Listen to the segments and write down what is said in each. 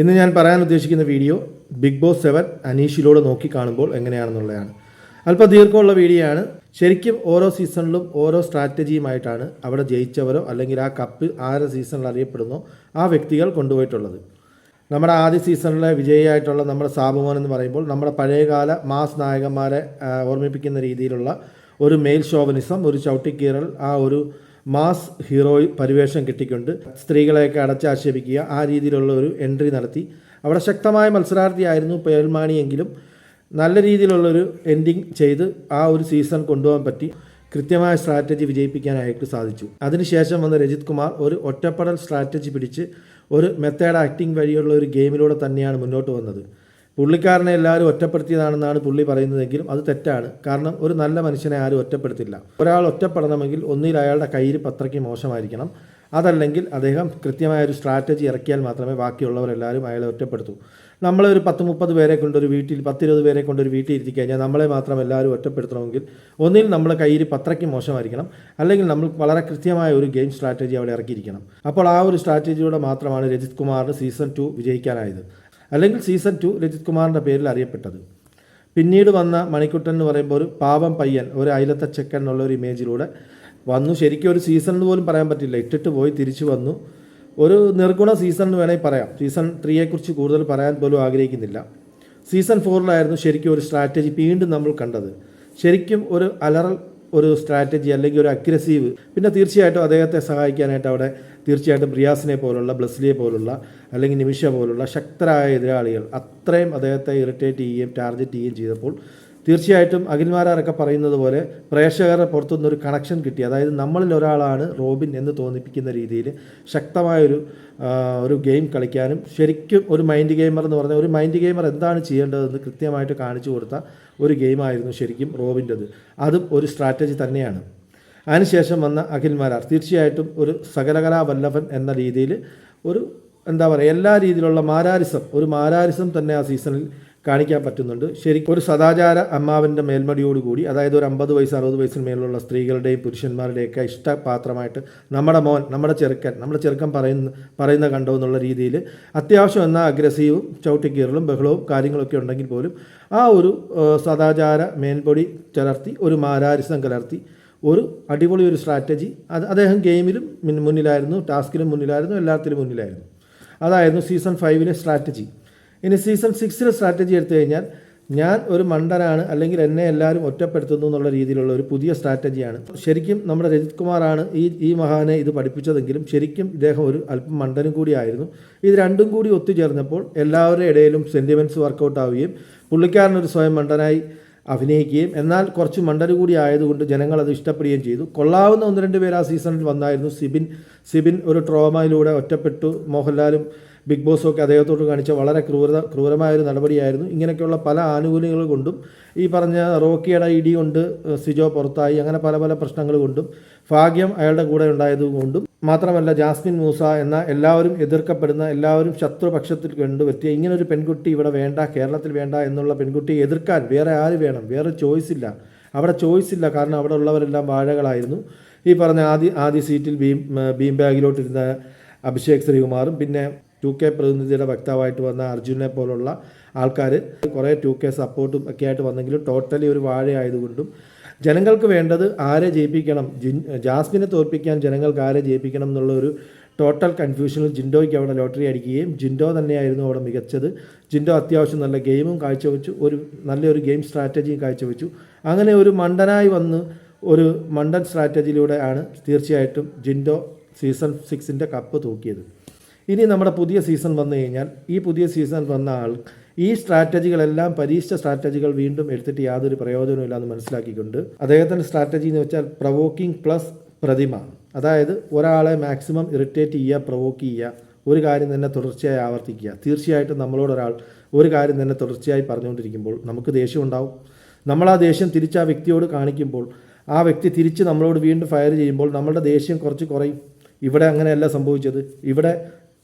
ഇന്ന് ഞാൻ പറയാൻ ഉദ്ദേശിക്കുന്ന വീഡിയോ ബിഗ് ബോസ് സെവൻ അനീഷിലൂടെ നോക്കി കാണുമ്പോൾ എങ്ങനെയാണെന്നുള്ളതാണ്. അല്പം ദീർഘമുള്ള വീഡിയോ ആണ്. ശരിക്കും ഓരോ സീസണിലും ഓരോ സ്ട്രാറ്റജിയുമായിട്ടാണ് അവിടെ ജയിച്ചവരോ അല്ലെങ്കിൽ ആ കപ്പ് ആരെ സീസണിൽ അറിയപ്പെടുന്നോ ആ വ്യക്തികൾ കൊണ്ടുപോയിട്ടുള്ളത്. നമ്മുടെ ആദ്യ സീസണിലെ വിജയിയായിട്ടുള്ള നമ്മുടെ സാബുമോൻ എന്ന് പറയുമ്പോൾ നമ്മുടെ പഴയകാല മാസ് നായകന്മാരെ ഓർമ്മിപ്പിക്കുന്ന രീതിയിലുള്ള ഒരു മെയിൽ ഷോവനിസം ഒരു ചവിട്ടിക്കീറൽ ആ ഒരു മാസ് ഹീറോ പരിവേഷം കിട്ടിക്കൊണ്ട് സ്ത്രീകളെയൊക്കെ അടച്ചാക്ഷേപിക്കുക ആ രീതിയിലുള്ള ഒരു എൻട്രി നടത്തി. അവിടെ ശക്തമായ മത്സരാർത്ഥിയായിരുന്നു പേൽമാണിയെങ്കിലും നല്ല രീതിയിലുള്ളൊരു എൻഡിങ് ചെയ്ത് ആ ഒരു സീസൺ കൊണ്ടുപോകാൻ പറ്റി. കൃത്യമായ സ്ട്രാറ്റജി വിജയിപ്പിക്കാനായിട്ട് സാധിച്ചു. അതിനുശേഷം വന്ന രജിത് കുമാർ ഒരു ഒറ്റപ്പെടൽ സ്ട്രാറ്റജി പിടിച്ച് ഒരു മെത്തേഡ് ആക്ടിംഗ് വഴിയുള്ള ഒരു ഗെയിമിലൂടെ തന്നെയാണ് മുന്നോട്ട് വന്നത്. പുള്ളിക്കാരനെ എല്ലാവരും ഒറ്റപ്പെടുത്തിയതാണെന്നാണ് പുള്ളി പറയുന്നതെങ്കിലും അത് തെറ്റാണ്. കാരണം ഒരു നല്ല മനുഷ്യനെ ആരും ഒറ്റപ്പെടുത്തില്ല. ഒരാൾ ഒറ്റപ്പെടണമെങ്കിൽ ഒന്നിൽ അയാളുടെ കയ്യിൽ പത്രയ്ക്ക് മോശമായിരിക്കണം. അതല്ലെങ്കിൽ അദ്ദേഹം കൃത്യമായ ഒരു സ്ട്രാറ്റജി ഇറക്കിയാൽ മാത്രമേ ബാക്കിയുള്ളവരെല്ലാവരും അയാളെ ഒറ്റപ്പെടുത്തൂ. നമ്മളെ ഒരു പത്ത് മുപ്പത് പേരെ കൊണ്ടൊരു വീട്ടിൽ പത്തിരുപത് പേരെ കൊണ്ടൊരു വീട്ടിൽ ഇരുത്തി കഴിഞ്ഞാൽ നമ്മളെ മാത്രം എല്ലാവരും ഒറ്റപ്പെടുത്തണമെങ്കിൽ ഒന്നിൽ നമ്മുടെ കയ്യിൽ പത്രയ്ക്ക് മോശമായിരിക്കണം. അല്ലെങ്കിൽ നമ്മൾ വളരെ കൃത്യമായ ഒരു ഗെയിം സ്ട്രാറ്റജി അവിടെ ഇറക്കിയിരിക്കണം. അപ്പോൾ ആ ഒരു സ്ട്രാറ്റജിയോടെ മാത്രമാണ് രജിത് കുമാറിന് സീസൺ ടു വിജയിക്കാനായത്. അല്ലെങ്കിൽ സീസൺ ടു രജിത് കുമാറിന്റെ പേരിൽ അറിയപ്പെട്ടത്. പിന്നീട് വന്ന മണിക്കുട്ടൻ എന്ന് പറയുമ്പോൾ ഒരു പാവം പയ്യൻ ഒരു അയലത്തെ ചെക്കൻ എന്നുള്ള ഒരു ഇമേജിലൂടെ വന്നു. ശരിക്കും ഒരു സീസൺ എന്ന് പോലും പറയാൻ പറ്റില്ല. ഇട്ടിട്ട് പോയി തിരിച്ചു വന്നു. ഒരു നിർഗുണ സീസൺ എന്ന് വേണമെങ്കിൽ പറയാം. സീസൺ ത്രീയെക്കുറിച്ച് കൂടുതൽ പറയാൻ പോലും ആഗ്രഹിക്കുന്നില്ല. സീസൺ ഫോറിലായിരുന്നു ശരിക്കും ഒരു സ്ട്രാറ്റജി വീണ്ടും നമ്മൾ കണ്ടത്. ശരിക്കും ഒരു അലറൽ ഒരു സ്ട്രാറ്റജി അല്ലെങ്കിൽ ഒരു അഗ്രസീവ് പിന്നെ തീർച്ചയായിട്ടും അദ്ദേഹത്തെ സഹായിക്കാനായിട്ട് അവിടെ തീർച്ചയായിട്ടും റിയാസിനെ പോലുള്ള ബ്ലസ്ലിയെ പോലുള്ള അല്ലെങ്കിൽ നിമിഷ പോലുള്ള ശക്തരായ എതിരാളികൾ അത്രയും അദ്ദേഹത്തെ ഇറിറ്റേറ്റ് ചെയ്യുകയും ടാർഗറ്റ് ചെയ്യുകയും ചെയ്തപ്പോൾ തീർച്ചയായിട്ടും അഖിൽമാരാരൊക്കെ പറയുന്നത് പോലെ പ്രേക്ഷകരുടെ പുറത്തുനിന്നൊരു കണക്ഷൻ കിട്ടി. അതായത് നമ്മളിൽ ഒരാളാണ് റോബിൻ എന്ന് തോന്നിപ്പിക്കുന്ന രീതിയിൽ ശക്തമായൊരു ഒരു ഗെയിം കളിക്കാനും ശരിക്കും ഒരു മൈൻഡ് ഗെയിമർ എന്ന് പറഞ്ഞാൽ ഒരു മൈൻഡ് ഗെയിമർ എന്താണ് ചെയ്യേണ്ടതെന്ന് കൃത്യമായിട്ട് കാണിച്ചു കൊടുത്ത ഒരു ഗെയിമായിരുന്നു ശരിക്കും റോബിന്റെത്. അതും ഒരു സ്ട്രാറ്റജി തന്നെയാണ്. അതിനുശേഷം വന്ന അഖിൽമാരാർ തീർച്ചയായിട്ടും ഒരു സകലകലാ വല്ലഭൻ എന്ന രീതിയിൽ ഒരു എന്താ പറയുക എല്ലാ രീതിയിലുള്ള മാരാരിസം ഒരു മാരാരിസം തന്നെ ആ സീസണിൽ കാണിക്കാൻ പറ്റുന്നുണ്ട്. ശരിക്കും ഒരു സദാചാര അമ്മാവിന്റെ മേൽമടിയോടുകൂടി അതായത് ഒരു അമ്പത് വയസ്സ് അറുപത് വയസ്സിന് മേലുള്ള സ്ത്രീകളുടെയും പുരുഷന്മാരുടെയൊക്കെ ഇഷ്ടപാത്രമായിട്ട് നമ്മുടെ മോൻ നമ്മുടെ ചെറുക്കൻ നമ്മുടെ ചെറുക്കൻ പറയുന്ന പറയുന്ന കണ്ടോ എന്നുള്ള രീതിയിൽ അത്യാവശ്യം എന്നാൽ അഗ്രസീവും ചവിട്ടിക്കീറലും ബഹളവും കാര്യങ്ങളൊക്കെ ഉണ്ടെങ്കിൽ പോലും ആ ഒരു സദാചാര മേൽപൊടി ചലർത്തി ഒരു മാരാരിസം കലർത്തി ഒരു അടിപൊളി ഒരു സ്ട്രാറ്റജി അത് അദ്ദേഹം ഗെയിമിലും മുന്നിലായിരുന്നു ടാസ്കിലും മുന്നിലായിരുന്നു എല്ലാത്തിലും മുന്നിലായിരുന്നു. അതായിരുന്നു സീസൺ ഫൈവിലെ സ്ട്രാറ്റജി ഇനി സീസൺ സിക്സിലെ സ്ട്രാറ്റജി എടുത്തു കഴിഞ്ഞാൽ ഞാൻ ഒരു മണ്ടനാണ് അല്ലെങ്കിൽ എന്നെ എല്ലാവരും ഒറ്റപ്പെടുത്തുന്നു എന്നുള്ള രീതിയിലുള്ള ഒരു പുതിയ സ്ട്രാറ്റജിയാണ് ശരിക്കും നമ്മുടെ രജിത് കുമാറാണ് ഈ ഈ മഹാനെ ഇത് പഠിപ്പിച്ചതെങ്കിലും ശരിക്കും ഇദ്ദേഹം ഒരു അല്പം മണ്ടനും കൂടിയായിരുന്നു ഇത് രണ്ടും കൂടി ഒത്തുചേർന്നപ്പോൾ എല്ലാവരുടെ ഇടയിലും സെന്റിമെന്റ്സ് വർക്കൗട്ട് ആവുകയും പുള്ളിക്കാരനൊരു സ്വയം മണ്ടനായി അഭിനയിക്കുകയും. എന്നാൽ കുറച്ച് മണ്ടന് കൂടി ആയതുകൊണ്ട് ജനങ്ങൾ അത് ഇഷ്ടപ്പെടുകയും ചെയ്തു. കൊള്ളാവുന്ന ഒന്ന് രണ്ട് പേര് ആ സീസണിൽ വന്നായിരുന്നു. സിബിൻ സിബിൻ ഒരു ട്രോമയിലൂടെ ഒറ്റപ്പെട്ടു. മോഹൻലാലും ബിഗ് ബോസൊക്കെ അദ്ദേഹത്തോട് കാണിച്ച വളരെ ക്രൂരത ക്രൂരമായൊരു നടപടിയായിരുന്നു. ഇങ്ങനെയൊക്കെയുള്ള പല ആനുകൂല്യങ്ങൾ കൊണ്ടും ഈ പറഞ്ഞ റോക്കിയുടെ ഇടി കൊണ്ട് സിജോ പുറത്തായി അങ്ങനെ പല പല പ്രശ്നങ്ങൾ കൊണ്ടും ഭാഗ്യം അയാളുടെ കൂടെ ഉണ്ടായതുകൊണ്ടും മാത്രമല്ല ജാസ്മിൻ മൂസ എന്ന എല്ലാവരും എതിർക്കപ്പെടുന്ന എല്ലാവരും ശത്രുപക്ഷത്തിൽ കണ്ടുപറ്റിയ ഇങ്ങനൊരു പെൺകുട്ടി ഇവിടെ വേണ്ട കേരളത്തിൽ വേണ്ട എന്നുള്ള പെൺകുട്ടിയെ എതിർക്കാൻ വേറെ ആര് വേണം? വേറെ ചോയ്സ് ഇല്ല. അവിടെ ചോയ്സ് ഇല്ല. കാരണം അവിടെ ഉള്ളവരെല്ലാം വാഴകളായിരുന്നു. ഈ പറഞ്ഞ ആദ്യ ആദ്യ സീറ്റിൽ ബീം ബീം ബാഗിലോട്ടിരുന്ന അഭിഷേക് ശ്രീകുമാറും പിന്നെ ടു കെ പ്രതിനിധിയുടെ വക്താവായിട്ട് വന്ന അർജുനെ പോലുള്ള ആൾക്കാർ കുറേ ടു കെ സപ്പോർട്ടും ഒക്കെ ആയിട്ട് വന്നെങ്കിലും ടോട്ടലി ഒരു വാഴയായതുകൊണ്ടും ജനങ്ങൾക്ക് വേണ്ടത് ആരെ ജയിപ്പിക്കണം? ജിൻ ജാസ്മിനെ തോൽപ്പിക്കാൻ ജനങ്ങൾക്ക് ആരെ ജയിപ്പിക്കണം എന്നുള്ള ഒരു ടോട്ടൽ കൺഫ്യൂഷനിൽ ജിൻഡോയ്ക്ക് അവിടെ ലോട്ടറി അടിക്കുകയും ജിൻഡോ തന്നെയായിരുന്നു അവിടെ മികച്ചത്. ജിൻഡോ അത്യാവശ്യം നല്ല ഗെയിമും കാഴ്ചവെച്ചു ഒരു നല്ലൊരു ഗെയിം സ്ട്രാറ്റജിയും കാഴ്ചവെച്ചു. അങ്ങനെ ഒരു മണ്ടനായി വന്ന് ഒരു മണ്ടൻ സ്ട്രാറ്റജിയിലൂടെ ആണ് തീർച്ചയായിട്ടും ജിൻഡോ സീസൺ സിക്സിന്റെ കപ്പ് തൂക്കിയത്. ഇനി നമ്മുടെ പുതിയ സീസൺ വന്നു കഴിഞ്ഞാൽ ഈ പുതിയ സീസൺ വന്ന ആൾ ഈ സ്ട്രാറ്റജികളെല്ലാം പരീക്ഷിച്ച സ്ട്രാറ്റജികൾ വീണ്ടും എടുത്തിട്ട് യാതൊരു പ്രയോജനമില്ല എന്ന് മനസ്സിലാക്കിക്കൊണ്ട് അദ്ദേഹത്തിന്റെ സ്ട്രാറ്റജി എന്ന് വെച്ചാൽ പ്രവോക്കിംഗ് പ്ലസ് പ്രതിമ. അതായത് ഒരാളെ മാക്സിമം ഇറിറ്റേറ്റ് ചെയ്യുക പ്രവോക്ക് ചെയ്യുക ഒരു കാര്യം തന്നെ തുടർച്ചയായി ആവർത്തിക്കുക. തീർച്ചയായിട്ടും നമ്മളോടൊരാൾ ഒരു കാര്യം തന്നെ തുടർച്ചയായി പറഞ്ഞുകൊണ്ടിരിക്കുമ്പോൾ നമുക്ക് ദേഷ്യം ഉണ്ടാവും. നമ്മൾ ആ ദേഷ്യം തിരിച്ച് ആ വ്യക്തിയോട് കാണിക്കുമ്പോൾ ആ വ്യക്തി തിരിച്ച് നമ്മളോട് വീണ്ടും ഫയർ ചെയ്യുമ്പോൾ നമ്മളുടെ ദേഷ്യം കുറച്ച് കുറയും. ഇവിടെ അങ്ങനെയല്ല സംഭവിച്ചത്. ഇവിടെ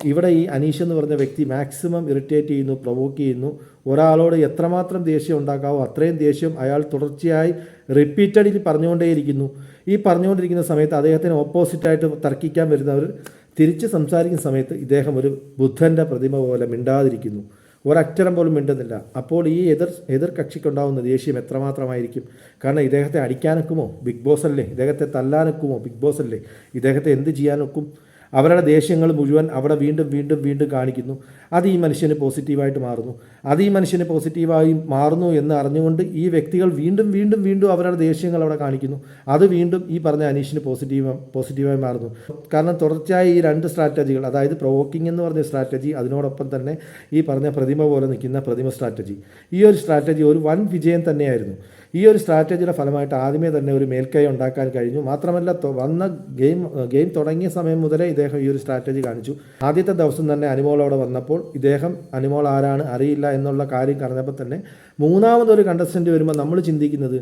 ഇവിടെ ഈ അനീഷ് എന്ന് പറഞ്ഞ വ്യക്തി മാക്സിമം ഇറിറ്റേറ്റ് ചെയ്യുന്നു പ്രൊവോക്ക് ചെയ്യുന്നു. ഒരാളോട് എത്രമാത്രം ദേഷ്യം ഉണ്ടാക്കാവോ അത്രയും ദേഷ്യം അയാൾ തുടർച്ചയായി റിപ്പീറ്റഡ്ലി പറഞ്ഞുകൊണ്ടേയിരിക്കുന്നു. ഈ പറഞ്ഞുകൊണ്ടിരിക്കുന്ന സമയത്ത് അദ്ദേഹത്തിന് ഓപ്പോസിറ്റായിട്ട് തർക്കിക്കാൻ വരുന്നവർ തിരിച്ച് സംസാരിക്കുന്ന സമയത്ത് ഇദ്ദേഹം ഒരു ബുദ്ധന്റെ പ്രതിമ പോലെ മിണ്ടാതിരിക്കുന്നു. ഒരക്ഷരം പോലും മിണ്ടുന്നില്ല. അപ്പോൾ ഈ എതിർ എതിർ കക്ഷിക്കുണ്ടാവുന്ന ദേഷ്യം എത്രമാത്രമായിരിക്കും? കാരണം ഇദ്ദേഹത്തെ അടിക്കാനൊക്കുമോ ബിഗ് ബോസ് അല്ലേ? ഇദ്ദേഹത്തെ തല്ലാനൊക്കുമോ ബിഗ് ബോസ് അല്ലേ? ഇദ്ദേഹത്തെ എന്ത് ചെയ്യാനൊക്കും അവരുടെ ദേഷ്യങ്ങൾ മുഴുവൻ അവിടെ വീണ്ടും വീണ്ടും വീണ്ടും കാണിക്കുന്നു. അത് ഈ മനുഷ്യന് പോസിറ്റീവായിട്ട് മാറുന്നു. അത് ഈ മനുഷ്യന് പോസിറ്റീവായി മാറുന്നു എന്ന് അറിഞ്ഞുകൊണ്ട് ഈ വ്യക്തികൾ വീണ്ടും വീണ്ടും വീണ്ടും അവരുടെ ദേഷ്യങ്ങൾ അവിടെ കാണിക്കുന്നു. അത് വീണ്ടും ഈ പറഞ്ഞ അനീഷിന് പോസിറ്റീവ് പോസിറ്റീവായി മാറുന്നു. കാരണം തുടർച്ചയായി ഈ രണ്ട് സ്ട്രാറ്റജികൾ അതായത് പ്രൊവോക്കിംഗ് എന്ന് പറഞ്ഞ സ്ട്രാറ്റജി അതിനോടൊപ്പം തന്നെ ഈ പറഞ്ഞ പ്രതിമ പോലെ നിൽക്കുന്ന പ്രതിമ സ്ട്രാറ്റജി. ഈ ഒരു സ്ട്രാറ്റജി ഒരു വൻ വിജയം തന്നെയായിരുന്നു. ഈ ഒരു സ്ട്രാറ്റജിയുടെ ഫലമായിട്ട് ആദ്യമേ തന്നെ ഒരു മേൽക്കൈ ഉണ്ടാക്കാൻ കഴിഞ്ഞു. മാത്രമല്ല വന്ന ഗെയിം ഗെയിം തുടങ്ങിയ സമയം മുതലേ ഇദ്ദേഹം ഈ ഒരു സ്ട്രാറ്റജി കാണിച്ചു. ആദ്യത്തെ ദിവസം തന്നെ അനുമോളോടെ വന്നപ്പോൾ ഇദ്ദേഹം അനുമോൾ ആരാണ് അറിയില്ല എന്നുള്ള കാര്യം പറഞ്ഞപ്പോൾ തന്നെ മൂന്നാമതൊരു കണ്ടസ്റ്റന്റ് വരുമ്പോൾ നമ്മൾ ചിന്തിക്കുന്നത്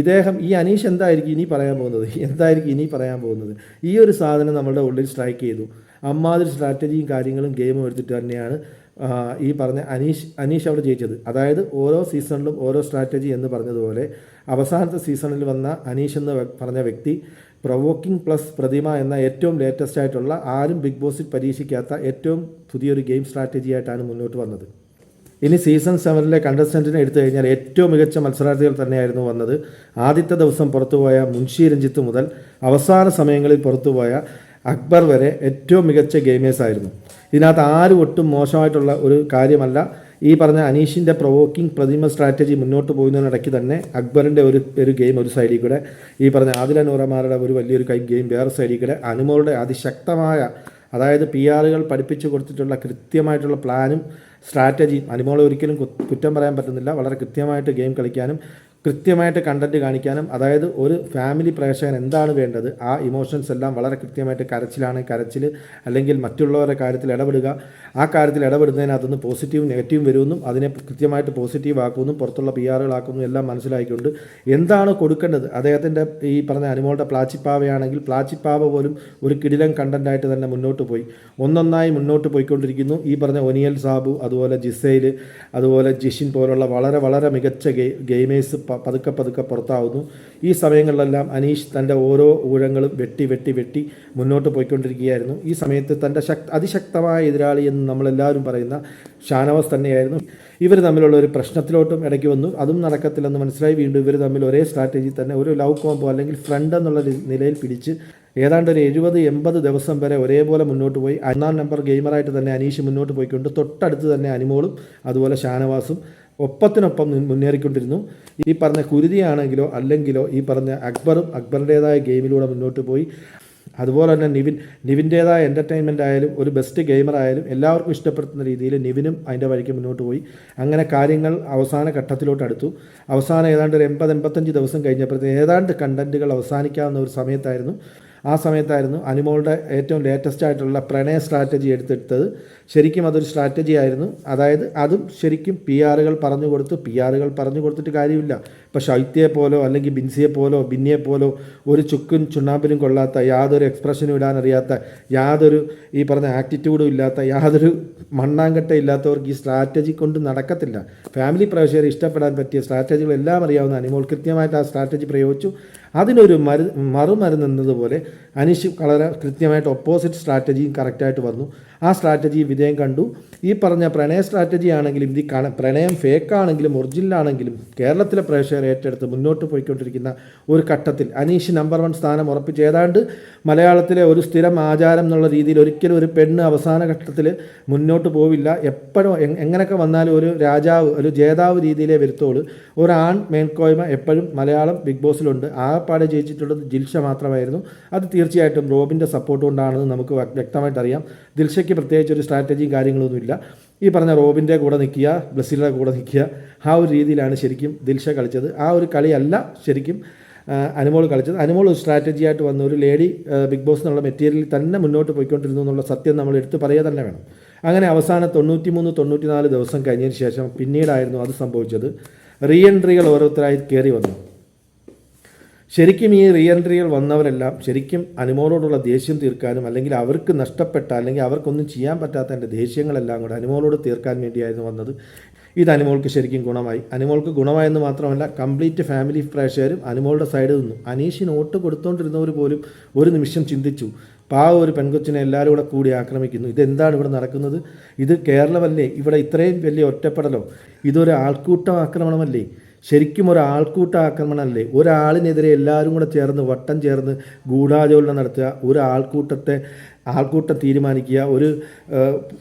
ഇദ്ദേഹം ഈ അനീഷ് എന്തായിരിക്കും ഇനി പറയാൻ പോകുന്നത്? എന്തായിരിക്കും ഇനി പറയാൻ പോകുന്നത്? ഈ ഒരു സാധനം നമ്മളുടെ ഉള്ളിൽ സ്ട്രൈക്ക് ചെയ്തു. അമ്മാതിരി സ്ട്രാറ്റജിയും കാര്യങ്ങളും ഗെയിമും എടുത്തിട്ട് തന്നെയാണ് ഈ പറഞ്ഞ അനീഷ് അനീഷ് അവിടെ ജയിച്ചത്. അതായത് ഓരോ സീസണിലും ഓരോ സ്ട്രാറ്റജി എന്ന് പറഞ്ഞതുപോലെ അവസാനത്തെ സീസണിൽ വന്ന അനീഷ് എന്ന് പറഞ്ഞ വ്യക്തി പ്രൊവോക്കിംഗ് പ്ലസ് പ്രതിമ എന്ന ഏറ്റവും ലേറ്റസ്റ്റ് ആയിട്ടുള്ള ആരും ബിഗ് ബോസിൽ പരീക്ഷിക്കാത്ത ഏറ്റവും പുതിയൊരു ഗെയിം സ്ട്രാറ്റജി ആയിട്ടാണ് മുന്നോട്ട് വന്നത്. ഇനി സീസൺ സെവനിലെ കണ്ടസ്റ്റന്റിനെ എടുത്തു കഴിഞ്ഞാൽ ഏറ്റവും മികച്ച മത്സരാർത്ഥികൾ തന്നെയായിരുന്നു വന്നത്. ആദ്യത്തെ ദിവസം പുറത്തുപോയ മുൻഷി രഞ്ജിത്ത് മുതൽ അവസാന സമയങ്ങളിൽ പുറത്തുപോയ അക്ബർ വരെ ഏറ്റവും മികച്ച ഗെയിമേഴ്സ് ആയിരുന്നു. ഇതിനകത്ത് ആരും ഒട്ടും മോശമായിട്ടുള്ള ഒരു കാര്യമല്ല. ഈ പറഞ്ഞ അനീഷിന്റെ പ്രൊവോക്കിംഗ് പ്രതിമ സ്ട്രാറ്റജി മുന്നോട്ട് പോകുന്നതിനിടയ്ക്ക് തന്നെ അക്ബറിന്റെ ഒരു ഒരു ഗെയിം ഒരു സൈഡിൽ കൂടെ ഈ പറഞ്ഞ ആദില നൂറമാരുടെ ഒരു വലിയൊരു കൈ ഗെയിം വേറെ സൈഡിൽ കൂടെ അനുമോളുടെ അതിശക്തമായ അതായത് പി ആറുകൾ പഠിപ്പിച്ചു കൊടുത്തിട്ടുള്ള കൃത്യമായിട്ടുള്ള പ്ലാനും സ്ട്രാറ്റജിയും അനുമോളെ ഒരിക്കലും കുറ്റം പറയാൻ പറ്റുന്നില്ല. വളരെ കൃത്യമായിട്ട് ഗെയിം കളിക്കാനും കൃത്യമായിട്ട് കണ്ടന്റ് കാണിക്കാനും അതായത് ഒരു ഫാമിലി പ്രേക്ഷകൻ എന്താണ് വേണ്ടത് ആ ഇമോഷൻസ് എല്ലാം വളരെ കൃത്യമായിട്ട് കരച്ചിലാണ് കരച്ചിൽ അല്ലെങ്കിൽ മറ്റുള്ളവരുടെ കാര്യത്തിൽ ഇടപെടുക. ആ കാര്യത്തിൽ ഇടപെടുന്നതിനകത്തുനിന്ന് പോസിറ്റീവും നെഗറ്റീവും വരുമെന്നും അതിനെ കൃത്യമായിട്ട് പോസിറ്റീവ് ആക്കുമെന്നും പുറത്തുള്ള പി ആറുകളാക്കുമെന്നും എല്ലാം മനസ്സിലാക്കിക്കൊണ്ട് എന്താണ് കൊടുക്കേണ്ടത്? അദ്ദേഹത്തിന്റെ ഈ പറഞ്ഞ അനുമോളുടെ പ്ലാച്ചിപ്പാവയാണെങ്കിൽ പ്ലാച്ചിപ്പാവ പോലും ഒരു കിടിലം കണ്ടന്റായിട്ട് തന്നെ മുന്നോട്ട് പോയി. ഒന്നൊന്നായി മുന്നോട്ട് പോയിക്കൊണ്ടിരിക്കുന്നു. ഈ പറഞ്ഞ ഒനിയൽ സാബു അതുപോലെ ജിസൈൽ അതുപോലെ ജിഷിൻ പോലുള്ള വളരെ വളരെ മികച്ച ഗെയ് ഗെയിമേഴ്സ് പതുക്കെ പതുക്കെ പുറത്താവുന്നു. ഈ സമയങ്ങളിലെല്ലാം അനീഷ് തന്റെ ഓരോ ഊഴങ്ങളും വെട്ടി വെട്ടി വെട്ടി മുന്നോട്ട് പോയിക്കൊണ്ടിരിക്കുകയായിരുന്നു. ഈ സമയത്ത് തന്റെ ശക് അതിശക്തമായ എതിരാളി എന്ന് നമ്മളെല്ലാവരും പറയുന്ന ഷാനവാസ് തന്നെയായിരുന്നു. ഇവർ തമ്മിലുള്ള ഒരു പ്രശ്നത്തിലോട്ടും ഇടയ്ക്ക് വന്നു. അതും നടക്കത്തില്ലെന്ന് മനസ്സിലായി. വീണ്ടും ഇവർ തമ്മിൽ ഒരേ സ്ട്രാറ്റജി തന്നെ ഒരു ലവ് കോംബോ അല്ലെങ്കിൽ ഫ്രണ്ട് എന്നുള്ള നിലയിൽ പിടിച്ച് ഏതാണ്ട് ഒരു എഴുപത് എൺപത് ദിവസം വരെ ഒരേപോലെ മുന്നോട്ട് പോയി. ഒന്നാം നമ്പർ ഗെയിമറായിട്ട് തന്നെ അനീഷ് മുന്നോട്ട് പോയിക്കൊണ്ട് തൊട്ടടുത്ത് തന്നെ അനിമോളും അതുപോലെ ഷാനവാസും ഒപ്പത്തിനൊപ്പം മുന്നേറിക്കൊണ്ടിരുന്നു. ഈ പറഞ്ഞ കുരുതിയാണെങ്കിലോ അല്ലെങ്കിലോ ഈ പറഞ്ഞ അക്ബറും അക്ബറിന്റേതായ ഗെയിമിലൂടെ മുന്നോട്ട് പോയി. അതുപോലെ തന്നെ നിവിൻ നിവിന്റേതായ എന്റർടൈൻമെന്റ് ആയാലും ഒരു ബെസ്റ്റ് ഗെയിമർ ആയാലും എല്ലാവർക്കും ഇഷ്ടപ്പെടുന്ന രീതിയിൽ നിവിനും അതിന്റെ വഴിക്ക് മുന്നോട്ട് പോയി. അങ്ങനെ കാര്യങ്ങൾ അവസാന ഘട്ടത്തിലോട്ട് അടുത്തു. അവസാനം ഏതാണ്ട് ഒരു എൺപത് എൺപത്തഞ്ച് ദിവസം കഴിഞ്ഞപ്പോഴത്തേക്ക് ഏതാണ്ട് കണ്ടന്റുകൾ അവസാനിക്കാവുന്ന ഒരു സമയത്തായിരുന്നു. ആ സമയത്തായിരുന്നു അനിമോളുടെ ഏറ്റവും ലേറ്റസ്റ്റ് ആയിട്ടുള്ള പ്രണയ സ്ട്രാറ്റജി എടുത്തെടുത്തത്. ശരിക്കും അതൊരു സ്ട്രാറ്റജി ആയിരുന്നു. അതായത് അതും ശരിക്കും പി ആറുകൾ പറഞ്ഞു കൊടുത്ത് പി ആറുകൾ പറഞ്ഞു കൊടുത്തിട്ട് കാര്യമില്ല. ഇപ്പോൾ ശൈത്യയെ പോലോ അല്ലെങ്കിൽ ബിൻസിയെ പോലോ ബിന്നിയെ പോലോ ഒരു ചുക്കും ചുണ്ണാമ്പിലും കൊള്ളാത്ത യാതൊരു എക്സ്പ്രഷനും ഇടാൻ അറിയാത്ത യാതൊരു ഈ പറഞ്ഞ ആറ്റിറ്റ്യൂഡും ഇല്ലാത്ത യാതൊരു മണ്ണാങ്കട്ട ഇല്ലാത്തവർക്ക് ഈ സ്ട്രാറ്റജി കൊണ്ട് നടക്കത്തില്ല. ഫാമിലി പ്രേക്ഷകരെ ഇഷ്ടപ്പെടാൻ പറ്റിയ സ്ട്രാറ്റജികൾ എല്ലാം അറിയാവുന്ന അനിമോൾ കൃത്യമായിട്ട് ആ സ്ട്രാറ്റജി പ്രയോഗിച്ചു. അതിനൊരു മരു മറുമരുന്ന് എന്നതുപോലെ അനീഷ് വളരെ കൃത്യമായിട്ട് ഒപ്പോസിറ്റ് സ്ട്രാറ്റജിയും കറക്റ്റായിട്ട് വന്നു. ആ സ്ട്രാറ്റജി വിധേയം കണ്ടു. ഈ പറഞ്ഞ പ്രണയ സ്ട്രാറ്റജി ആണെങ്കിലും ഇത് പ്രണയം ഫേക്ക് ആണെങ്കിലും ഒറിജിനൽ ആണെങ്കിലും കേരളത്തിലെ പ്രേക്ഷകർ ഏറ്റെടുത്ത് മുന്നോട്ട് പോയിക്കൊണ്ടിരിക്കുന്ന ഒരു ഘട്ടത്തിൽ അനീഷ് നമ്പർ വൺ സ്ഥാനം ഉറപ്പിച്ച് ഏതാണ്ട് മലയാളത്തിലെ ഒരു സ്ഥിരം ആചാരം എന്നുള്ള രീതിയിൽ ഒരിക്കലും ഒരു പെണ്ണ് അവസാന ഘട്ടത്തിൽ മുന്നോട്ട് പോവില്ല. എപ്പോഴും എങ്ങനെയൊക്കെ വന്നാലും ഒരു രാജാവ് ഒരു ജേതാവ് രീതിയിലേ ഒരു ഒരാൺ മേൽക്കോയ്മ എപ്പോഴും മലയാളം ബിഗ് ബോസിലുണ്ട്. ആ ആകപ്പാടെ ജയിച്ചിട്ടുള്ളത് ജിൽഷ മാത്രമായിരുന്നു. അത് തീർച്ചയായിട്ടും റോബിന്റെ സപ്പോർട്ട് കൊണ്ടാണെന്ന് നമുക്ക് വ്യ- വ്യക്തമായിട്ട് അറിയാം ദിൽഷയ്ക്ക് പ്രത്യേകിച്ച് ഒരു സ്ട്രാറ്റജിയും കാര്യങ്ങളൊന്നുമില്ല. ഈ പറഞ്ഞ റോബിന്റെ കൂടെ നിൽക്കുക ബ്രസീലിന്റെ കൂടെ നിൽക്കുക ആ ഒരു രീതിയിലാണ് ശരിക്കും ദിൽഷ കളിച്ചത്. ആ ഒരു കളിയല്ല ശരിക്കും അനുമോൾ കളിച്ചത്. അനുമോൾ ഒരു സ്ട്രാറ്റജി ആയിട്ട് വന്ന. ഒരു ലേഡി ബിഗ് ബോസ് എന്നുള്ള മെറ്റീരിയലിൽ തന്നെ മുന്നോട്ട് പോയിക്കൊണ്ടിരുന്നു എന്നുള്ള സത്യം നമ്മൾ എടുത്തു പറയുക തന്നെ വേണം. അങ്ങനെ അവസാന തൊണ്ണൂറ്റി മൂന്ന് തൊണ്ണൂറ്റി നാല് ദിവസം കഴിഞ്ഞതിന് ശേഷം പിന്നീടായിരുന്നു അത് സംഭവിച്ചത്. റീ എൻട്രികൾ ഓരോരുത്തരായി കയറി വന്നു. ശരിക്കും ഈ റീ വന്നവരെല്ലാം ശരിക്കും അനുമോളോടുള്ള ദേഷ്യം തീർക്കാനും അല്ലെങ്കിൽ അവർക്ക് നഷ്ടപ്പെട്ട അല്ലെങ്കിൽ അവർക്കൊന്നും ചെയ്യാൻ പറ്റാത്ത എന്റെ ദേഷ്യങ്ങളെല്ലാം കൂടെ അനുമോളോട് തീർക്കാൻ വേണ്ടിയായിരുന്നു വന്നത്. ഇത് അനുമോൾക്ക് ശരിക്കും ഗുണമായി. അനുമോൾക്ക് ഗുണമായെന്ന് മാത്രമല്ല കംപ്ലീറ്റ് ഫാമിലി പ്രേക്ഷകരും അനുമോളുടെ സൈഡിൽ നിന്നു. അനീഷിന് വോട്ട് കൊടുത്തുകൊണ്ടിരുന്നവർ പോലും ഒരു നിമിഷം ചിന്തിച്ചു. പാവ ഒരു പെൺകൊച്ചിനെ എല്ലാവരും കൂടെ കൂടി ആക്രമിക്കുന്നു. ഇതെന്താണ് ഇവിടെ നടക്കുന്നത്? ഇത് കേരളമല്ലേ? ഇവിടെ ഇത്രയും വലിയ ഒറ്റപ്പെടലോ? ഇതൊരു ആൾക്കൂട്ടം ആക്രമണമല്ലേ? ശരിക്കും ഒരു ആൾക്കൂട്ട ആക്രമണമല്ലേ ഒരാളിനെതിരെ എല്ലാവരും കൂടെ ചേർന്ന് വട്ടം ചേർന്ന് ഗൂഢാചോലനം നടത്തുക ഒരു ആൾക്കൂട്ടത്തെ ആൾക്കൂട്ടം തീരുമാനിക്കുക ഒരു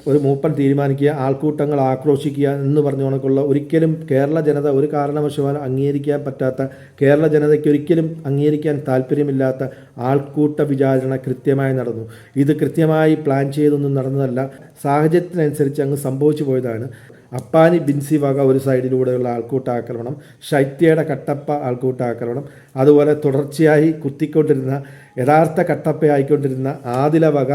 ഒരു മൂപ്പൻ തീരുമാനിക്കുക ആൾക്കൂട്ടങ്ങൾ ആക്രോശിക്കുക എന്ന് പറഞ്ഞ കണക്കുള്ള ഒരിക്കലും കേരള ജനത ഒരു കാരണവശാലും അംഗീകരിക്കാൻ പറ്റാത്ത കേരള ജനതയ്ക്ക് ഒരിക്കലും അംഗീകരിക്കാൻ താല്പര്യമില്ലാത്ത ആൾക്കൂട്ട വിചാരണ കൃത്യമായി നടന്നു. ഇത് കൃത്യമായി പ്ലാൻ ചെയ്തൊന്നും നടന്നതല്ല. സാഹചര്യത്തിനനുസരിച്ച് അങ്ങ് സംഭവിച്ചു പോയതാണ്. അപ്പാനി ബിൻസി വക ഒരു സൈഡിലൂടെയുള്ള ആൾക്കൂട്ട ആക്രമണം ശൈത്യയുടെ കട്ടപ്പ ആൾക്കൂട്ട ആക്രമണം അതുപോലെ തുടർച്ചയായി കുത്തിക്കൊണ്ടിരുന്ന യഥാർത്ഥ കട്ടപ്പയായിക്കൊണ്ടിരുന്ന ആദില വക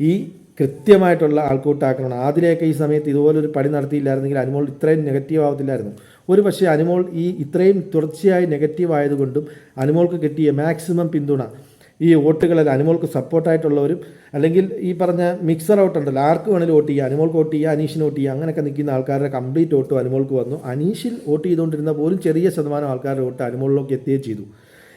ഈ കൃത്യമായിട്ടുള്ള ആൾക്കൂട്ട ആക്രമണം ആദിലയൊക്കെ ഈ സമയത്ത് ഇതുപോലൊരു പണി നടത്തിയില്ലായിരുന്നെങ്കിൽ അനുമോൾ ഇത്രയും നെഗറ്റീവ് ആവത്തില്ലായിരുന്നു. ഒരു പക്ഷേ അനുമോൾ ഈ ഇത്രയും തുടർച്ചയായി നെഗറ്റീവ് ആയതുകൊണ്ടും അനുമോൾക്ക് കിട്ടിയ മാക്സിമം പിന്തുണ ഈ വോട്ടുകളിൽ അനുമോൾക്ക് സപ്പോർട്ടായിട്ടുള്ളവരും അല്ലെങ്കിൽ ഈ പറഞ്ഞ മിക്സർ ഔട്ട് ഉണ്ടല്ലോ ആർക്ക് വേണമെങ്കിലും വോട്ട് ചെയ്യുക അനുമോൾക്ക് വോട്ട് ചെയ്യുക അനീഷിന് വോട്ട് ചെയ്യുക അങ്ങനെയൊക്കെ നിൽക്കുന്ന ആൾക്കാരുടെ കംപ്ലീറ്റ് വോട്ടും അനിമോൾക്ക് വന്നു. അനീഷിൽ വോട്ട് ചെയ്തുകൊണ്ടിരുന്ന പോലും ചെറിയ ശതമാനം ആൾക്കാരുടെ വോട്ട് അനുമോളിലേക്ക് എത്തുകയും ചെയ്തു.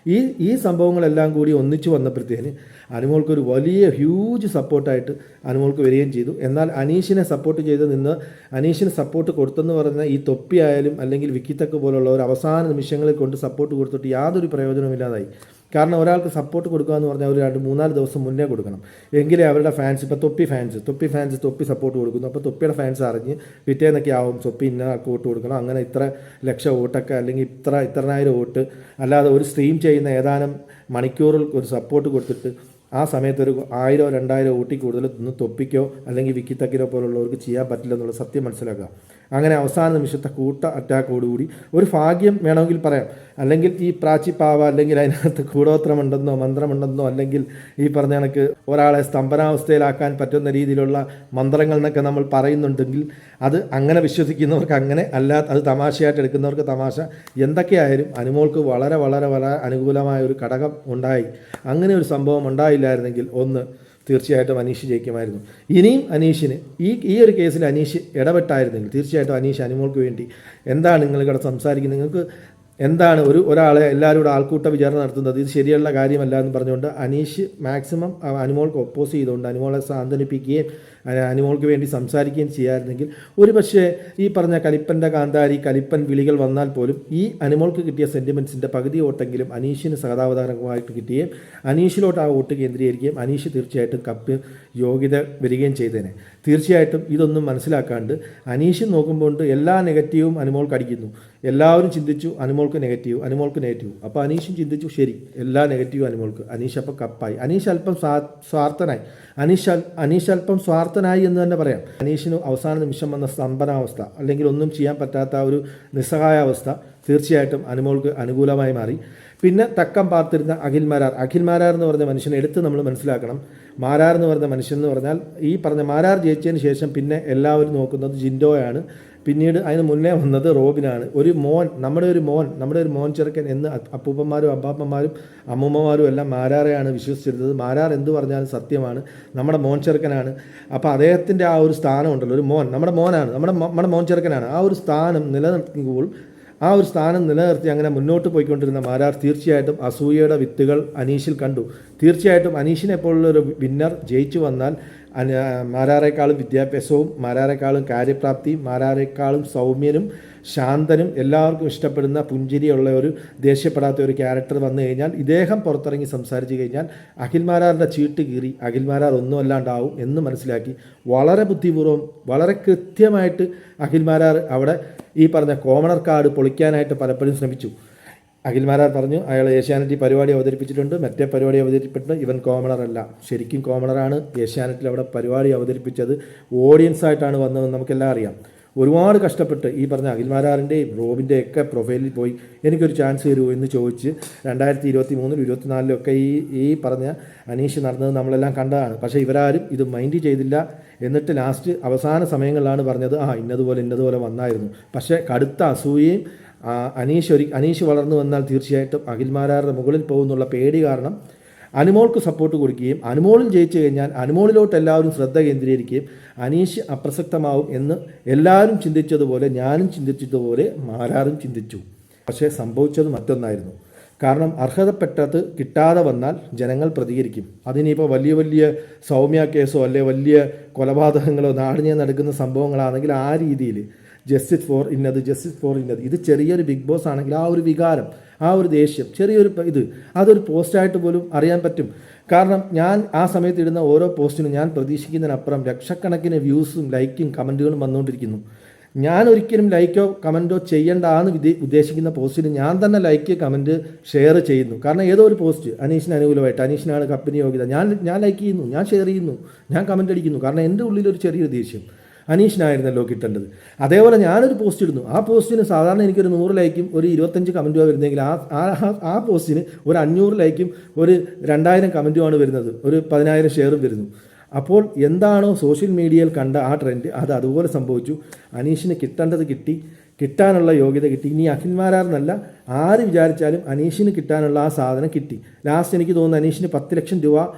ഈ ഈ സംഭവങ്ങളെല്ലാം കൂടി ഒന്നിച്ചു വന്നപ്പോഴത്തേന് അനുമോൾക്കൊരു വലിയ ഹ്യൂജ് സപ്പോർട്ടായിട്ട് അനുമോൾക്ക് വരികയും ചെയ്തു. എന്നാൽ അനീഷിനെ സപ്പോർട്ട് ചെയ്ത് നിന്ന് അനീഷിന് സപ്പോർട്ട് കൊടുത്തെന്ന് പറയുന്ന ഈ തൊപ്പി ആയാലും അല്ലെങ്കിൽ വിക്കിത്തക്ക് പോലുള്ളവർ അവസാന നിമിഷങ്ങളിൽ കൊണ്ട് സപ്പോർട്ട് കൊടുത്തിട്ട് യാതൊരു പ്രയോജനമില്ലാതായി കാരണം ഒരാൾക്ക് സപ്പോർട്ട് കൊടുക്കുക എന്ന് പറഞ്ഞാൽ ഒരു രണ്ട് മൂന്നാൽ ദിവസം മുന്നേ കൊടുക്കണം. എങ്കിലേ അവരുടെ ഫാൻസ് ഇപ്പോൾ തൊപ്പി ഫാൻസ് തൊപ്പി ഫാൻസ് തൊപ്പി സപ്പോർട്ട് കൊടുക്കുന്നു. അപ്പോൾ തൊപ്പിയുടെ ഫാൻസ് അറിഞ്ഞ് പിറ്റേന്നൊക്കെ ആവും തൊപ്പി ഇന്ന ആൾക്ക് വോട്ട് കൊടുക്കണം. അങ്ങനെ ഇത്ര ലക്ഷം വോട്ടൊക്കെ അല്ലെങ്കിൽ ഇത്ര ഇത്രനായിരം വോട്ട്. അല്ലാതെ ഒരു സ്ട്രീം ചെയ്യുന്ന ഏതാനും മണിക്കൂറിൽ ഒരു സപ്പോർട്ട് കൊടുത്തിട്ട് ആ സമയത്ത് ഒരു ആയിരോ രണ്ടായിരോ ഊട്ടി കൂടുതൽ ഒന്ന് തൊപ്പിക്കോ അല്ലെങ്കിൽ വിക്കിത്തക്കിലോ പോലുള്ളവർക്ക് ചെയ്യാൻ പറ്റില്ല എന്നുള്ള സത്യം മനസ്സിലാക്കുക. അങ്ങനെ അവസാന നിമിഷത്തെ കൂട്ട അറ്റാക്കോടുകൂടി ഒരു ഭാഗ്യം വേണമെങ്കിൽ പറയാം. അല്ലെങ്കിൽ ഈ പ്രാച്ചിപ്പാവ അല്ലെങ്കിൽ അതിനകത്ത് കൂടോത്രമുണ്ടെന്നോ മന്ത്രമുണ്ടെന്നോ അല്ലെങ്കിൽ ഈ പറഞ്ഞ കണക്ക് ഒരാളെ സ്തംഭനാവസ്ഥയിലാക്കാൻ പറ്റുന്ന രീതിയിലുള്ള മന്ത്രങ്ങൾ എന്നൊക്കെ നമ്മൾ പറയുന്നുണ്ടെങ്കിൽ അത് അങ്ങനെ വിശ്വസിക്കുന്നവർക്ക് അങ്ങനെ അല്ലാത്ത അത് തമാശയായിട്ട് എടുക്കുന്നവർക്ക് തമാശ. എന്തൊക്കെയായാലും അനുമോൾക്ക് വളരെ വളരെ വളരെ അനുകൂലമായ ഒരു ഘടകം ഉണ്ടായി. അങ്ങനെ ഒരു സംഭവം ഉണ്ടായില്ലായിരുന്നെങ്കിൽ ഒന്ന് തീർച്ചയായിട്ടും അനീഷ് ജയിക്കുമായിരുന്നു. ഇനിയും അനീഷിന് ഈ ഈ ഒരു കേസിൽ അനീഷ് ഇടപെട്ടായിരുന്നെങ്കിൽ തീർച്ചയായിട്ടും അനീഷ് അനുമോൾക്ക് വേണ്ടി എന്താണ് നിങ്ങൾ ഇവിടെ സംസാരിക്കുന്നത്? നിങ്ങൾക്ക് എന്താണ് ഒരു ഒരാളെ എല്ലാവരും കൂടെ ആൾക്കൂട്ട വിചാരണ നടത്തുന്നത്? ഇത് ശരിയുള്ള കാര്യമല്ല എന്ന് പറഞ്ഞുകൊണ്ട് അനീഷ് മാക്സിമം അനുമോൾക്ക് ഒപ്പോസ് ചെയ്തുകൊണ്ട് അനുമോളെ സാന്ത്വനിപ്പിക്കുകയും അനുമോൾക്ക് വേണ്ടി സംസാരിക്കുകയും ചെയ്യാമായിരുന്നെങ്കിൽ ഒരു പക്ഷേ ഈ പറഞ്ഞ കലിപ്പന്റെ കാന്താരി കലിപ്പൻ വിളികൾ വന്നാൽ പോലും ഈ അനിമോൾക്ക് കിട്ടിയ സെന്റിമെന്റ്സിന്റെ പകുതി വോട്ടെങ്കിലും അനീഷിന് സഹതാപദാനമായിട്ട് കിട്ടുകയും അനീഷിലോട്ട് ആ വോട്ട് കേന്ദ്രീകരിക്കുകയും അനീഷ് തീർച്ചയായിട്ടും കപ്പ് യോഗ്യത വരികയും ചെയ്തേനെ. തീർച്ചയായിട്ടും ഇതൊന്നും മനസ്സിലാക്കാണ്ട് അനീഷ് നോക്കുമ്പോൾ എല്ലാ നെഗറ്റീവും അനുമോൾക്ക് അടിക്കുന്നു. എല്ലാവരും ചിന്തിച്ചു അനുമോൾക്ക് നെഗറ്റീവ് അനുമോൾക്ക് നെഗറ്റീവ് അപ്പോൾ അനീഷും ചിന്തിച്ചു ശരി എല്ലാ നെഗറ്റീവ് അനുമോൾക്ക്. അനീഷ് അപ്പോൾ കപ്പായി. അനീഷ് അല്പം സ്വാ- സ്വാർത്ഥനായി. അനീഷ് അനീഷ് അല്പം സ്വാർത്ഥനായി എന്ന് തന്നെ പറയാം. അനീഷിന് അവസാന നിമിഷം വന്ന സ്തംഭനാവസ്ഥ അല്ലെങ്കിൽ ഒന്നും ചെയ്യാൻ പറ്റാത്ത ഒരു നിസ്സഹായ അവസ്ഥ തീർച്ചയായിട്ടും അനുമോൾക്ക് അനുകൂലമായി മാറി. പിന്നെ തക്കം പാർത്തിരുന്ന അഖിൽ മാരാർ. അഖിൽ മാരാർ എന്ന് പറഞ്ഞ മനുഷ്യനെ എടുത്ത് നമ്മൾ മനസ്സിലാക്കണം. മാരാർ എന്ന് പറഞ്ഞ മനുഷ്യൻ എന്ന് പറഞ്ഞാൽ ഈ പറഞ്ഞ മാരാർ ജയിച്ചതിന് ശേഷം പിന്നെ എല്ലാവരും നോക്കുന്നത് ജിൻഡോയാണ്. പിന്നീട് അതിന് മുന്നേ വന്നത് റോബിനാണ്. ഒരു മോൻ നമ്മുടെ ഒരു മോൻ നമ്മുടെ ഒരു മോൻ ചെറുക്കൻ എന്ന് അപ്പൂപ്പന്മാരും അപ്പാപ്പന്മാരും അമ്മൂമ്മമാരും എല്ലാം മാരാറെയാണ് വിശ്വസിച്ചിരുന്നത്. മാരാർ എന്ത് പറഞ്ഞാലും സത്യമാണ്. നമ്മുടെ മോൻ ചെറുക്കനാണ്. അപ്പോൾ അദ്ദേഹത്തിന്റെ ആ ഒരു സ്ഥാനം ഉണ്ടല്ലോ. ഒരു മോൻ നമ്മുടെ മോനാണ്. നമ്മുടെ നമ്മുടെ മോൻ ചെറുക്കനാണ്. ആ ഒരു സ്ഥാനം നിലനിർത്തുമ്പോൾ ആ ഒരു സ്ഥാനം നിലനിർത്തി അങ്ങനെ മുന്നോട്ട് പോയിക്കൊണ്ടിരുന്ന മാരാർ തീർച്ചയായിട്ടും അസൂയയുടെ വിത്തുകൾ അനീഷിൽ കണ്ടു. തീർച്ചയായിട്ടും അനീഷിനെ പോലുള്ള ഒരു വിന്നർ ജയിച്ചു വന്നാൽ മാരാറേക്കാളും വിദ്യാഭ്യാസവും മാരാറേക്കാളും കാര്യപ്രാപ്തി മാരാറേക്കാളും സൗമ്യനും ശാന്തനും എല്ലാവർക്കും ഇഷ്ടപ്പെടുന്ന പുഞ്ചിരിയുള്ള ഒരു ദേഷ്യപ്പെടാത്ത ഒരു ക്യാരക്ടർ വന്നു കഴിഞ്ഞാൽ ഇദ്ദേഹം പുറത്തിറങ്ങി സംസാരിച്ചു കഴിഞ്ഞാൽ അഖിൽമാരാറിന്റെ ചീട്ട് കീറി അഖിൽമാരാർ ഒന്നും അല്ലാണ്ടാവും എന്ന് മനസ്സിലാക്കി വളരെ ബുദ്ധിപൂർവം വളരെ കൃത്യമായിട്ട് അഖിൽമാരാർ അവിടെ ഈ പറഞ്ഞ കോമണർ കാർഡ് പൊളിക്കാനായിട്ട് പലപ്പോഴും ശ്രമിച്ചു. അഖിൽമാരാർ പറഞ്ഞു അയാൾ ഏഷ്യാനെറ്റിൽ പരിപാടി അവതരിപ്പിച്ചിട്ടുണ്ട്. മറ്റേ പരിപാടി അവതരിപ്പിച്ചിട്ടുണ്ട്. ഇവൻ കോമണറല്ല ശരിക്കും കോമണറാണ് ഏഷ്യാനെറ്റിൽ അവിടെ പരിപാടി അവതരിപ്പിച്ചത്. ഓഡിയൻസ് ആയിട്ടാണ് വന്നതെന്ന് നമുക്കെല്ലാം അറിയാം. ഒരുപാട് കഷ്ടപ്പെട്ട് ഈ പറഞ്ഞ അഖിൽമാരാറിന്റെയും റോബിന്റെ ഒക്കെ പ്രൊഫൈലിൽ പോയി എനിക്കൊരു ചാൻസ് തരുമോ എന്ന് ചോദിച്ച് രണ്ടായിരത്തി ഇരുപത്തി മൂന്നിലും ഇരുപത്തിനാലിലും ഒക്കെ ഈ ഈ പറഞ്ഞ അനീഷ് നടന്നത് നമ്മളെല്ലാം കണ്ടതാണ്. പക്ഷേ ഇവരാരും ഇത് മൈൻഡ് ചെയ്തില്ല. എന്നിട്ട് ലാസ്റ്റ് അവസാന സമയങ്ങളിലാണ് പറഞ്ഞത് ആ ഇന്നതുപോലെ ഇന്നതുപോലെ വന്നായിരുന്നു. പക്ഷേ കടുത്ത അസൂയയും അനീഷ് ഒരു അനീഷ് വളർന്നു വന്നാൽ തീർച്ചയായിട്ടും അഖിൽമാരാരുടെ മുകളിൽ പോകുന്നുള്ള പേടി കാരണം അനുമോൾക്ക് സപ്പോർട്ട് കൊടുക്കുകയും അനുമോളിൽ ജയിച്ചു കഴിഞ്ഞാൽ അനുമോളിലോട്ട് എല്ലാവരും ശ്രദ്ധ കേന്ദ്രീകരിക്കുകയും അനീഷ് അപ്രസക്തമാവും എന്ന് എല്ലാവരും ചിന്തിച്ചതുപോലെ ഞാനും ചിന്തിച്ചതുപോലെ മാരാറും ചിന്തിച്ചു. പക്ഷേ സംഭവിച്ചത് മറ്റൊന്നായിരുന്നു. കാരണം അർഹതപ്പെട്ടത് കിട്ടാതെ വന്നാൽ ജനങ്ങൾ പ്രതികരിക്കും. അതിനിപ്പോൾ വലിയ വലിയ സൗമ്യ കേസോ അല്ലെ വലിയ കൊലപാതകങ്ങളോ നാടിനെ നടക്കുന്ന സംഭവങ്ങളാണെങ്കിൽ ആ രീതിയിൽ ജസ്റ്റിസ് ഫോർ ഇന്നത് ജസ്റ്റിസ് ഫോർ ഇന്നത് ഇത് ചെറിയൊരു ബിഗ് ബോസ് ആണെങ്കിൽ ആ ഒരു വികാരം ആ ഒരു ദേഷ്യം ചെറിയൊരു ഇത് അതൊരു പോസ്റ്റായിട്ട് പോലും അറിയാൻ പറ്റും. കാരണം ഞാൻ ആ സമയത്ത് ഇടുന്ന ഓരോ പോസ്റ്റിനും ഞാൻ പ്രതീക്ഷിക്കുന്നതിനപ്പുറം ലക്ഷക്കണക്കിന് വ്യൂസും ലൈക്കും കമന്റുകളും വന്നുകൊണ്ടിരിക്കുന്നു. ഞാൻ ഒരിക്കലും ലൈക്കോ കമന്റോ ചെയ്യേണ്ടാന്ന് വിധി ഉദ്ദേശിക്കുന്ന പോസ്റ്റിന് ഞാൻ തന്നെ ലൈക്ക് കമന്റ് ഷെയർ ചെയ്യുന്നു. കാരണം ഏതോ ഒരു പോസ്റ്റ് അനീഷിന് അനുകൂലമായിട്ട് അനീഷിനാണ് കപ്പിന് യോഗ്യത. ഞാൻ ഞാൻ ലൈക്ക് ചെയ്യുന്നു ഞാൻ ഷെയർ ചെയ്യുന്നു ഞാൻ കമന്റ് അടിക്കുന്നു. കാരണം എന്റെ ഉള്ളിലൊരു ചെറിയൊരു ദേഷ്യം. അനീഷിനായിരുന്നല്ലോ കിട്ടേണ്ടത്. അതേപോലെ ഞാനൊരു പോസ്റ്റ് ഇടുന്നു. ആ പോസ്റ്റിന് സാധാരണ എനിക്കൊരു നൂറ് ലൈക്കും ഒരു ഇരുപത്തഞ്ച് കമന്റുമാണ് വരുന്നതെങ്കിൽ ആ ആ- പോസ്റ്റിന് ഒരു അഞ്ഞൂറ് ലൈക്കും ഒരു രണ്ടായിരം കമന്റുമാണ് വരുന്നത്. ഒരു പതിനായിരം ഷെയറും വരുന്നു. അപ്പോൾ എന്താണോ സോഷ്യൽ മീഡിയയിൽ കണ്ട ആ ട്രെൻഡ് അത് അതുപോലെ സംഭവിച്ചു. അനീഷിന് കിട്ടേണ്ടത് കിട്ടി. കിട്ടാനുള്ള യോഗ്യത കിട്ടി. ഇനി അഖിൽമാരാർന്നല്ല ആര് വിചാരിച്ചാലും അനീഷിന് കിട്ടാനുള്ള ആ സാധനം കിട്ടി. ലാസ്റ്റ് എനിക്ക് തോന്നുന്നു അനീഷിന് പത്ത് ലക്ഷം രൂപ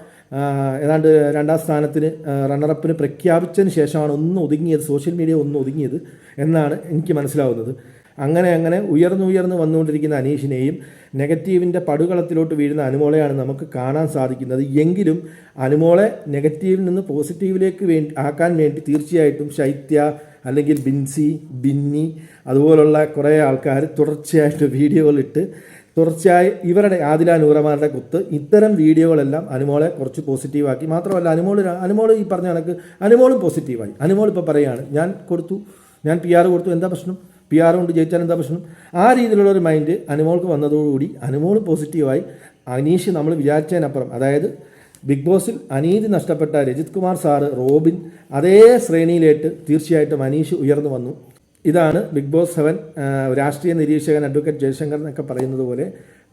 ഏതാണ്ട് രണ്ടാം സ്ഥാനത്തിന് റണ്ണറപ്പിന് പ്രഖ്യാപിച്ചതിന് ശേഷമാണ് ഒന്ന് ഒതുങ്ങിയത് സോഷ്യൽ മീഡിയ ഒന്ന് ഒതുങ്ങിയത് എന്നാണ് എനിക്ക് മനസ്സിലാവുന്നത്. അങ്ങനെ അങ്ങനെ ഉയർന്നുയർന്ന് വന്നുകൊണ്ടിരിക്കുന്ന അനീഷിനെയും നെഗറ്റീവിന്റെ പടുകളത്തിലോട്ട് വീഴുന്ന അനുമോളെയാണ് നമുക്ക് കാണാൻ സാധിക്കുന്നത്. എങ്കിലും അനുമോളെ നെഗറ്റീവിൽ നിന്ന് പോസിറ്റീവിലേക്ക് വേണ്ടി ആക്കാൻ വേണ്ടി തീർച്ചയായിട്ടും ശൈത്യ അല്ലെങ്കിൽ ബിൻസി ബിന്നി അതുപോലുള്ള കുറേ ആൾക്കാർ തുടർച്ചയായിട്ട് വീഡിയോകളിട്ട് തുടർച്ചയായി ഇവരുടെ ആദില നൂറമാരുടെ കുത്ത് ഇത്തരം വീഡിയോകളെല്ലാം അനുമോളെ കുറച്ച് പോസിറ്റീവാക്കി. മാത്രമല്ല അനുമോൾ അനുമോൾ ഈ പറഞ്ഞ കണക്ക് അനുമോളും പോസിറ്റീവായി. അനുമോൾ ഇപ്പോൾ പറയുകയാണ് ഞാൻ കൊടുത്തു ഞാൻ പി ആർ കൊടുത്തു എന്താ പ്രശ്നം? പി ആർ കൊണ്ട് ജയിച്ചാൽ എന്താ പ്രശ്നം? ആ രീതിയിലുള്ള ഒരു മൈൻഡ് അനുമോൾക്ക് വന്നതോടുകൂടി അനുമോൾ പോസിറ്റീവായി. അനീഷ് നമ്മൾ വിചാരിച്ചതിനപ്പുറം അതായത് ബിഗ് ബോസിൽ അനീതി നഷ്ടപ്പെട്ട രജിത് കുമാർ സാറ് റോബിൻ അതേ ശ്രേണിയിലേട്ട് തീർച്ചയായിട്ടും അനീഷ് ഉയർന്നു വന്നു. ഇതാണ് ബിഗ് ബോസ് സെവൻ രാഷ്ട്രീയ നിരീക്ഷകൻ അഡ്വക്കേറ്റ് ജയശങ്കർ എന്നൊക്കെ പറയുന്നത് പോലെ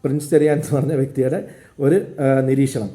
പ്രിൻസ് ചെറിയാൻ എന്ന് പറഞ്ഞ വ്യക്തിയുടെ ഒരു നിരീക്ഷണം.